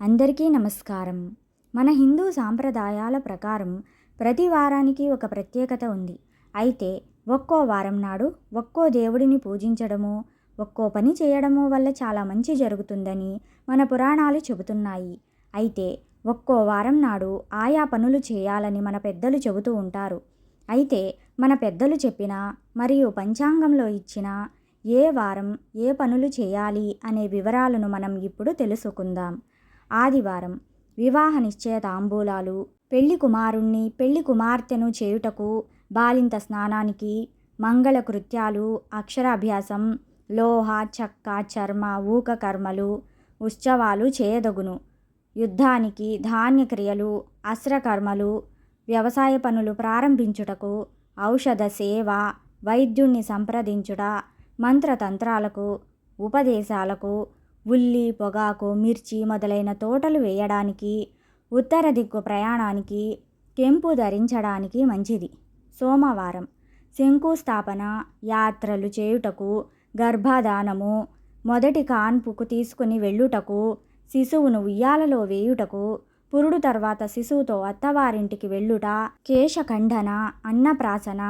అందరికీ నమస్కారం. మన హిందూ సాంప్రదాయాల ప్రకారం ప్రతి వారానికి ఒక ప్రత్యేకత ఉంది. అయితే ఒక్కో వారం నాడు ఒక్కో దేవుడిని పూజించడము ఒక్కో పని చేయడము వల్ల చాలా మంచి జరుగుతుందని మన పురాణాలు చెబుతున్నాయి. అయితే ఒక్కో వారం నాడు ఆయా పనులు చేయాలని మన పెద్దలు చెబుతూ ఉంటారు. అయితే మన పెద్దలు చెప్పిన మరియు పంచాంగంలో ఇచ్చిన ఏ వారం ఏ పనులు చేయాలి అనే వివరాలను మనం ఇప్పుడు తెలుసుకుందాం. ఆదివారం వివాహ నిశ్చయ తాంబూలాలు పెళ్ళి కుమారుణ్ణి పెళ్ళి కుమార్తెను చేయుటకు బాలింత స్నానానికి మంగళ కృత్యాలు అక్షరాభ్యాసం లోహ చక్క చర్మ ఊక కర్మలు ఉత్సవాలు చేయదగును. యుద్ధానికి ధాన్య క్రియలు అస్త్రకర్మలు వ్యవసాయ పనులు ప్రారంభించుటకు ఔషధ సేవ వైద్యుణ్ణి సంప్రదించుట మంత్రతంత్రాలకు ఉపదేశాలకు ఉల్లి పొగాకు మిర్చి మొదలైన తోటలు వేయడానికి ఉత్తర దిక్కు ప్రయాణానికి కెంపు ధరించడానికి మంచిది. సోమవారం శంకుస్థాపన యాత్రలు చేయుటకు గర్భధానము మొదటి కాన్పుకు తీసుకుని వెళ్ళుటకు శిశువును ఉయ్యాలలో వేయుటకు పురుడు తర్వాత శిశువుతో అత్తవారింటికి వెళ్ళుట కేశఖండన అన్నప్రాసన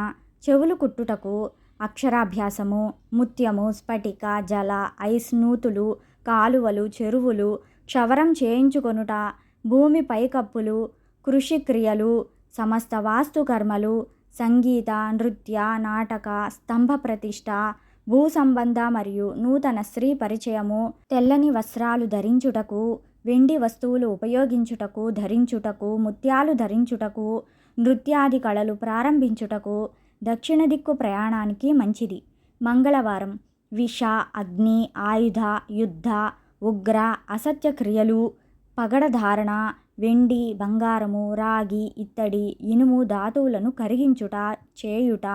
చెవులు కుట్టుటకు అక్షరాభ్యాసము ముత్యము స్ఫటిక జల ఐస్ నూతులు కాలువలు చెరువులు క్షవరం చేయించుకొనుట భూమి పైకప్పులు కృషి క్రియలు సమస్త వాస్తుకర్మలు సంగీత నృత్య నాటక స్తంభ ప్రతిష్ట భూ సంబంధ మరియు నూతన స్త్రీ పరిచయము తెల్లని వస్త్రాలు ధరించుటకు వెండి వస్తువులు ఉపయోగించుటకు ధరించుటకు ముత్యాలు ధరించుటకు నృత్యాది కళలు ప్రారంభించుటకు దక్షిణ దిక్కు ప్రయాణానికి మంచిది. మంగళవారం. విష అగ్ని ఆయుధ యుద్ధ ఉగ్ర అసత్య క్రియలు పగడధారణ వెండి బంగారము రాగి ఇత్తడి ఇనుము ధాతువులను కరిగించుట చేయుట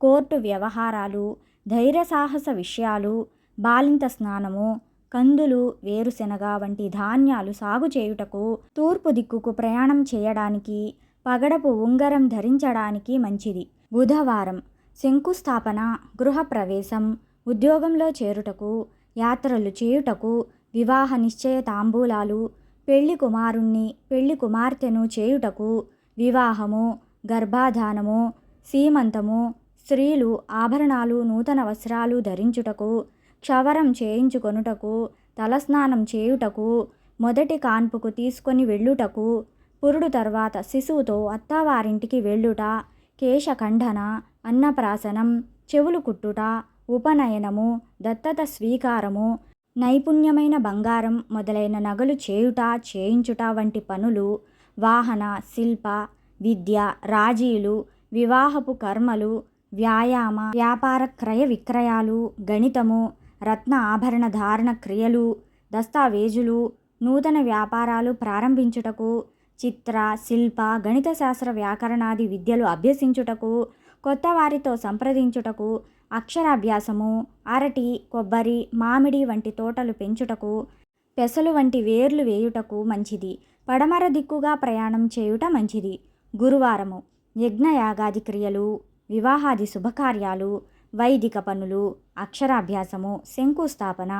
కోర్టు వ్యవహారాలు ధైర్య సాహస విషయాలు బాలింత స్నానము కందులు వేరుశెనగ వంటి ధాన్యాలు సాగు చేయుటకు తూర్పు దిక్కుకు ప్రయాణం చేయడానికి పగడపు ఉంగరం ధరించడానికి మంచిది. బుధవారం శంకుస్థాపన గృహప్రవేశం ఉద్యోగంలో చేరుటకు యాత్రలు చేయుటకు వివాహ నిశ్చయ తాంబూలాలు పెళ్ళి కుమారుణ్ణి పెళ్ళి కుమార్తెను చేయుటకు వివాహము గర్భాధానము సీమంతము స్త్రీలు ఆభరణాలు నూతన వస్త్రాలు ధరించుటకు క్షవరం చేయించుకొనుటకు తలస్నానం చేయుటకు మొదటి కాన్పుకు తీసుకొని వెళ్ళుటకు పురుడు తర్వాత శిశువుతో అత్తవారింటికి వెళ్ళుట కేశఖండన అన్నప్రాసనం చెవులు కుట్టుట ఉపనయనము దత్తత స్వీకారము నైపుణ్యమైన బంగారం మొదలైన నగలు చేయుట చేయించుట వంటి పనులు వాహన శిల్ప విద్య రాజీలు వివాహపు కర్మలు వ్యాయామ వ్యాపార క్రయ విక్రయాలు గణితము రత్న ఆభరణ ధారణ క్రియలు దస్తావేజులు నూతన వ్యాపారాలు ప్రారంభించుటకు చిత్ర శిల్ప గణిత శాస్త్ర వ్యాకరణాది విద్యలు అభ్యసించుటకు కొత్త వారితో సంప్రదించుటకు అక్షరాభ్యాసము అరటి కొబ్బరి మామిడి వంటి తోటలు పెంచుటకు పెసలు వంటి వేర్లు వేయుటకు మంచిది. పడమర దిక్కుగా ప్రయాణం చేయుట మంచిది. గురువారము యజ్ఞయాగాది క్రియలు వివాహాది శుభకార్యాలు వైదిక పనులు అక్షరాభ్యాసము శంకుస్థాపన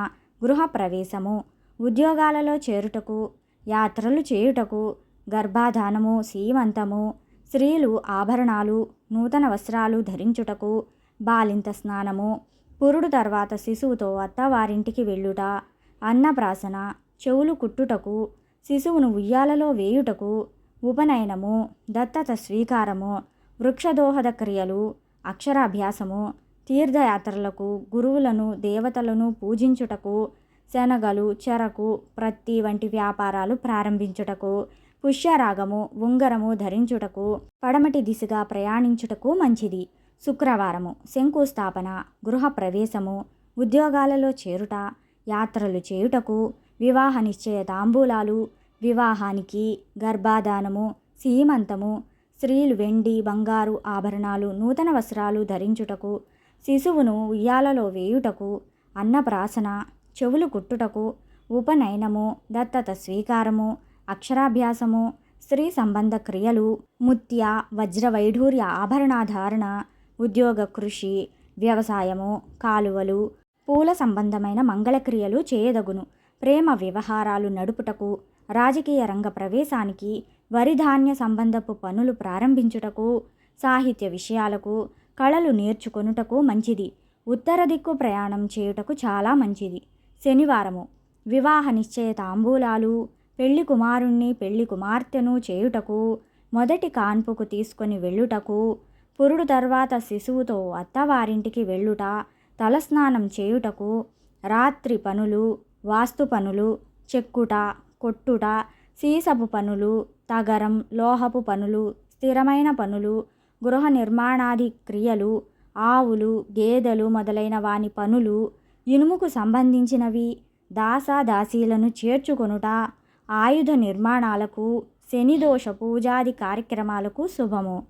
గృహప్రవేశము ఉద్యోగాలలో చేరుటకు యాత్రలు చేయుటకు గర్భాధానము సీమంతము స్త్రీలు ఆభరణాలు నూతన వస్త్రాలు ధరించుటకు బాలింత స్నానము పురుడు తర్వాత శిశువుతో అత్తవారింటికి వెళ్ళుట అన్నప్రాసన చెవులు కుట్టుటకు శిశువును ఉయ్యాలలో వేయుటకు ఉపనయనము దత్తత స్వీకారము వృక్షదోహద క్రియలు అక్షరాభ్యాసము తీర్థయాత్రలకు గురువులను దేవతలను పూజించుటకు శనగలు చెరకు ప్రత్తి వంటి వ్యాపారాలు ప్రారంభించుటకు పుష్యరాగము ఉంగరము ధరించుటకు పడమటి దిశగా ప్రయాణించుటకు మంచిది. శుక్రవారము శంకుస్థాపన గృహప్రవేశము ఉద్యోగాలలో చేరుట యాత్రలు చేయుటకు వివాహ నిశ్చయ తాంబూలాలు వివాహానికి గర్భాధానము సీమంతము స్త్రీలు వెండి బంగారు ఆభరణాలు నూతన వస్త్రాలు ధరించుటకు శిశువును ఉయ్యాలలో వేయుటకు అన్నప్రాసన చెవులు కుట్టుటకు ఉపనయనము దత్తత స్వీకారము అక్షరాభ్యాసము స్త్రీ సంబంధ క్రియలు ముత్య వజ్ర వైఢూర్య ఆభరణాధారణ ఉద్యోగ కృషి వ్యవసాయము కాలువలు పూల సంబంధమైన మంగళక్రియలు చేయదగును. ప్రేమ వ్యవహారాలు నడుపుటకు రాజకీయ రంగ ప్రవేశానికి వరిధాన్య సంబంధపు పనులు ప్రారంభించుటకు సాహిత్య విషయాలకు కళలు నేర్చుకొనుటకు మంచిది. ఉత్తర దిక్కు ప్రయాణం చేయుటకు చాలా మంచిది. శనివారము వివాహ నిశ్చయ తాంబూలాలు పెళ్ళి కుమారుణ్ణి పెళ్ళి కుమార్తెను చేయుటకు మొదటి కాన్పుకు తీసుకొని వెళ్ళుటకు పురుడు తర్వాత శిశువుతో అత్తవారింటికి వెళ్ళుట తలస్నానం చేయుటకు రాత్రి పనులు వాస్తు పనులు చెక్కుట కొట్టుట సీసపు పనులు తగరం లోహపు పనులు స్థిరమైన పనులు గృహ నిర్మాణాది క్రియలు ఆవులు గేదెలు మొదలైన వాని పనులు ఇనుముకు సంబంధించినవి దాసాదాసీలను చేర్చుకొనుట ఆయుధ నిర్మాణాలకు శనిదోష పూజాది కార్యక్రమాలకు శుభము.